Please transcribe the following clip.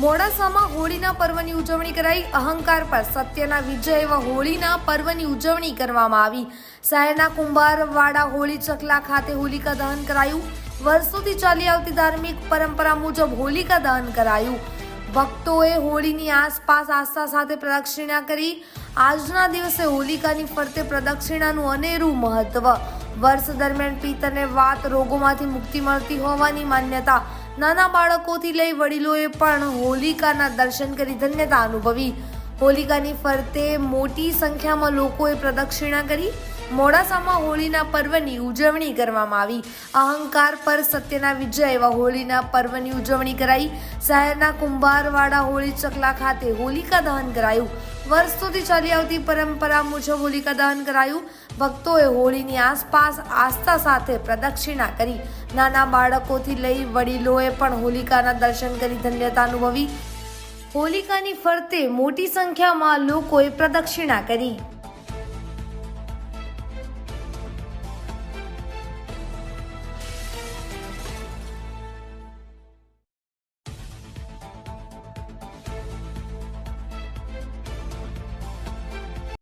મોડાસામાં હોળીના પર્વની ઉજવણી કરાઈ. અહંકાર પર સત્યના વિજય એવા હોળીના પર્વની ઉજવણી કરવામાં આવી. શહેરના કુંભારવાડા હોળી ચકલા ખાતે હોલિકા દહન કરાયું. વર્ષોથી ચાલી આવતી ધાર્મિક પરંપરા મુજબ હોલિકા દહન કરાયું. ભક્તોએ હોળીની આસપાસ આસ્થા સાથે પ્રદક્ષિણા કરી. આજના દિવસે હોલિકાની ફરતે પ્રદક્ષિણાનું અનેરું મહત્વ. વર્ષ દરમિયાન પિત્તને વાત રોગોમાંથી મુક્તિ મળતી હોવાની માન્યતા. નાના બાળકોથી લઈ વડીલોએ પણ હોલિકાના દર્શન કરી ધન્યતા અનુભવી. હોલિકાની ફરતે મોટી સંખ્યામાં લોકોએ પ્રદક્ષિણા કરી મોડાસામાં હોળીના પર્વની ઉજવણી કરવામાં આવી. અહંકાર પર સત્યના વિજય એવા હોળીના પર્વની ઉજવણી કરાઈ. શહેરના કુંભારવાડા હોળી ચકલા ખાતે હોલિકા દહન કરાયું. વર્ષોથી ચાલી આવતી પરંપરા મુજબ હોલિકા દહન કરાયું. ભક્તોએ હોળીની આસપાસ આસ્થા સાથે પ્રદક્ષિણા કરી. નાના બાળકોથી લઈ વડીલોએ પણ હોલિકાના દર્શન કરી ધન્યતા અનુભવી. હોલિકાની ફરતે મોટી સંખ્યામાં લોકોએ પ્રદક્ષિણા કરી.